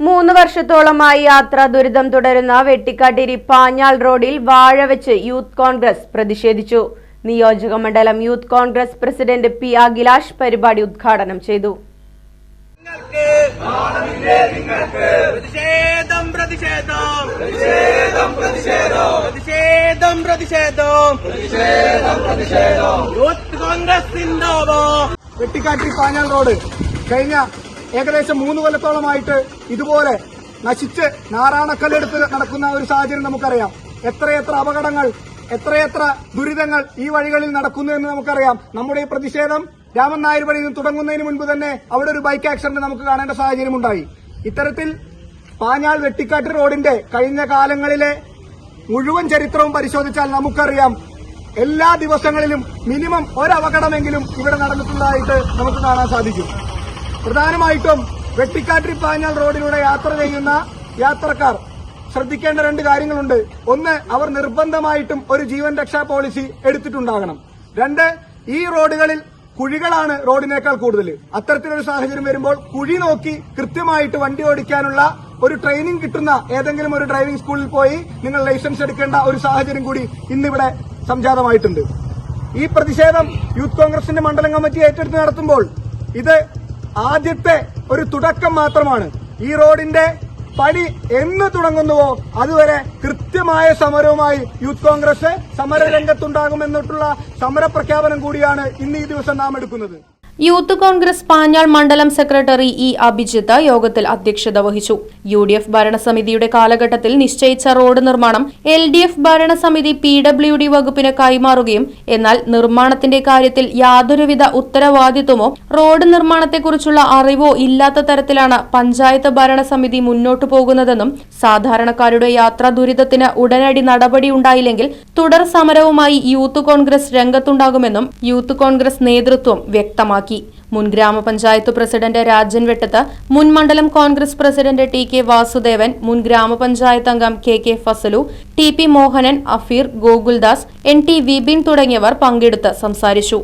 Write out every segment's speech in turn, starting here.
മൂന്ന് വർഷത്തോളമായി യാത്ര ദുരിതം തുടരുന്ന വെട്ടിക്കാട്ടിരി പാഞ്ഞാൾ റോഡിൽ വാഴ വെച്ച് യൂത്ത് കോൺഗ്രസ് പ്രതിഷേധിച്ചു. നിയോജക മണ്ഡലം youth Congress president P Akhilash പരിപാടി ഉദ്ഘാടനം ചെയ്തു. പ്രതിഷേധം പ്രതിഷേധം. പ്രതിഷേധം പ്രതിഷേധം. പ്രതിഷേധം പ്രതിഷേധം. Youth Congress Vettikkatti Panjal road. കഴിഞ്ഞ ഏകദേശം മൂന്ന് കൊല്ലത്തോളമായിട്ട് ഇതുപോലെ നശിച്ച് നാറാണക്കല്ലെടുത്ത് നടക്കുന്ന ഒരു സാഹചര്യം നമുക്കറിയാം. എത്രയെത്ര അപകടങ്ങൾ എത്രയെത്ര ദുരിതങ്ങൾ ഈ വഴികളിൽ നടക്കുന്നു എന്ന് നമുക്കറിയാം. നമ്മുടെ ഈ പ്രതിഷേധം രാമൻ നായർ വഴി തുടങ്ങുന്നതിന് മുൻപ് തന്നെ അവിടെ ഒരു ബൈക്ക് ആക്സിഡന്റ് നമുക്ക് കാണേണ്ട സാഹചര്യം ഉണ്ടായി. ഇത്തരത്തിൽ പാഞ്ഞാൾ വെട്ടിക്കാട്ട് റോഡിന്റെ കഴിഞ്ഞ കാലങ്ങളിലെ മുഴുവൻ ചരിത്രവും പരിശോധിച്ചാൽ നമുക്കറിയാം എല്ലാ ദിവസങ്ങളിലും മിനിമം ഒരപകടമെങ്കിലും ഇവിടെ നടന്നിട്ടുള്ളതായിട്ട് നമുക്ക് കാണാൻ സാധിക്കും. പ്രധാനമായിട്ടും വെട്ടിക്കാട്ടിരി പാഞ്ഞാൽ റോഡിലൂടെ യാത്ര ചെയ്യുന്ന യാത്രക്കാർ ശ്രദ്ധിക്കേണ്ട രണ്ട് കാര്യങ്ങളുണ്ട്. ഒന്ന് അവർ നിർബന്ധമായിട്ടും ഒരു ജീവൻ രക്ഷാ പോളിസി എടുത്തിട്ടുണ്ടാകണം. രണ്ട് ഈ റോഡുകളിൽ കുഴികളാണ് റോഡിനേക്കാൾ കൂടുതൽ. അത്തരത്തിലൊരു സാഹചര്യം വരുമ്പോൾ കുഴി നോക്കി കൃത്യമായിട്ട് വണ്ടി ഓടിക്കാനുള്ള ഒരു ട്രെയിനിങ് കിട്ടുന്ന ഏതെങ്കിലും ഒരു ഡ്രൈവിംഗ് സ്കൂളിൽ പോയി നിങ്ങൾ ലൈസൻസ് എടുക്കേണ്ട ഒരു സാഹചര്യം കൂടി ഇന്നിവിടെ സംജാതമായിട്ടുണ്ട്. ഈ പ്രതിഷേധം യൂത്ത് കോൺഗ്രസിന്റെ മണ്ഡലം കമ്മിറ്റി ഏറ്റെടുത്ത് നടത്തുമ്പോൾ ഇത് ആദ്യത്തെ ഒരു തുടക്കം മാത്രമാണ്. ഈ റോഡിന്റെ പണി എന്ന് തുടങ്ങുന്നുവോ അതുവരെ കൃത്യമായ സമരവുമായി യൂത്ത് കോൺഗ്രസ് സമരരംഗത്തുണ്ടാകുമെന്നിട്ടുള്ള സമരപ്രഖ്യാപനം കൂടിയാണ് ഇന്ന് ഈ ദിവസം നാം എടുക്കുന്നത്. യൂത്ത് കോൺഗ്രസ് പാഞ്ഞാൾ മണ്ഡലം സെക്രട്ടറി ഇ അഭിജിത്ത് യോഗത്തിൽ അധ്യക്ഷത വഹിച്ചു. യു ഡി എഫ് ഭരണസമിതിയുടെ കാലഘട്ടത്തിൽ നിശ്ചയിച്ച റോഡ് നിർമ്മാണം എൽ ഡി എഫ് ഭരണസമിതി പി ഡബ്ല്യു ഡി വകുപ്പിന് കൈമാറുകയും എന്നാൽ നിർമ്മാണത്തിന്റെ കാര്യത്തിൽ യാതൊരുവിധ ഉത്തരവാദിത്വമോ റോഡ് നിർമ്മാണത്തെക്കുറിച്ചുള്ള അറിവോ ഇല്ലാത്ത തരത്തിലാണ് പഞ്ചായത്ത് ഭരണസമിതി മുന്നോട്ടു പോകുന്നതെന്നും സാധാരണക്കാരുടെ യാത്രാ ദുരിതത്തിന് ഉടനടി ഉണ്ടായില്ലെങ്കിൽ തുടർ സമരവുമായി യൂത്ത് കോൺഗ്രസ് രംഗത്തുണ്ടാകുമെന്നും യൂത്ത് കോൺഗ്രസ് നേതൃത്വം വ്യക്തമാക്കി മുൻ ഗ്രാമപഞ്ചായത്ത് പ്രസിഡന്റ് രാജൻ വെട്ടത്ത് മുൻ മണ്ഡലം Congress president T K Vasudevan മുൻ ഗ്രാമപഞ്ചായത്ത് അംഗം K K Fasalu T P Mohanan Afeer Gokuldas N T Vipin തുടങ്ങിയവർ പങ്കെടുത്ത് സംസാരിച്ചു.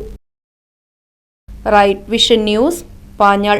Right Vision News Panjal.